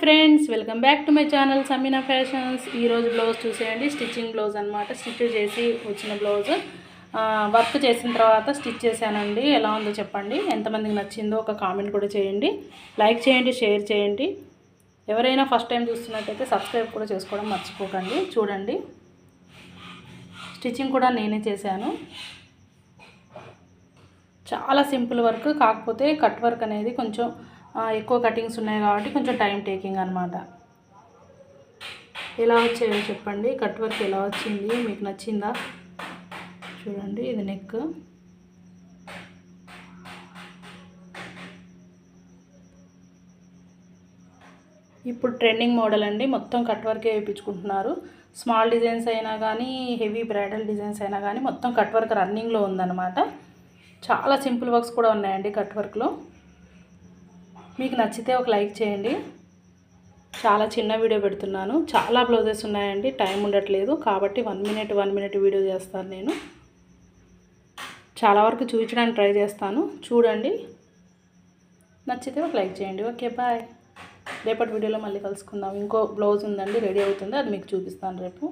Friends welcome back to my channel Sameena fashions. ఈరోజు blouse చూసేయండి. Stitching blouse అనమాట stitch చేసి వచ్చిన బ్లౌజ్. వర్క్ చేసిన తర్వాత స్టిచ్ చేశానండి. ఎలా ఉందో చెప్పండి. ఎంతమందికి నచ్చిందో ఒక కామెంట్ కూడా చేయండి. లైక్ చేయండి షేర్ చేయండి. ఎవరైనా ఫస్ట్ టైం చూస్తున్నట్టయితే సబ్స్క్రైబ్ కూడా చేసుకోవడం మర్చిపోకండి. చూడండి. స్టిచ్చింగ్ కూడా నేనే చేశాను. చాలా సింపుల్ వర్క్. కాకపోతే కట్ వర్క్ అనేది కొంచెం ఎక్కువ కటింగ్స్ ఉన్నాయి కాబట్టి కొంచెం టైం టేకింగ్ అనమాట ఎలా వచ్చాయో చెప్పండి. కట్ వర్క్ ఎలా వచ్చింది? మీకు నచ్చిందా? చూడండి ఇది నెక్ ఇప్పుడు ట్రెండింగ్ మోడల్ అండి. మొత్తం కట్ వర్కే వేయించుకుంటున్నారు. స్మాల్ డిజైన్స్ అయినా కానీ హెవీ బ్రైడల్ డిజైన్స్ అయినా కానీ మొత్తం కట్ వర్క్ రన్నింగ్లో ఉందన్నమాట. చాలా సింపుల్ వర్క్స్ కూడా ఉన్నాయండి కట్ వర్క్లో మీకు నచ్చితే ఒక లైక్ చేయండి. చాలా చిన్న వీడియో పెడుతున్నాను. చాలా బ్లౌజెస్ ఉన్నాయండి. టైం ఉండట్లేదు. కాబట్టి one minute one minute video చేస్తాను నేను. చాలా వరకు చూపించడానికి ట్రై చేస్తాను. చూడండి. నచ్చితే ఒక లైక్ చేయండి. Okay bye. రేపటి వీడియోలో మళ్ళీ కలుసుకుందాం. ఇంకో బ్లౌజ్ ఉందండి రెడీ అవుతుంది. అది మీకు చూపిస్తాను రేపు.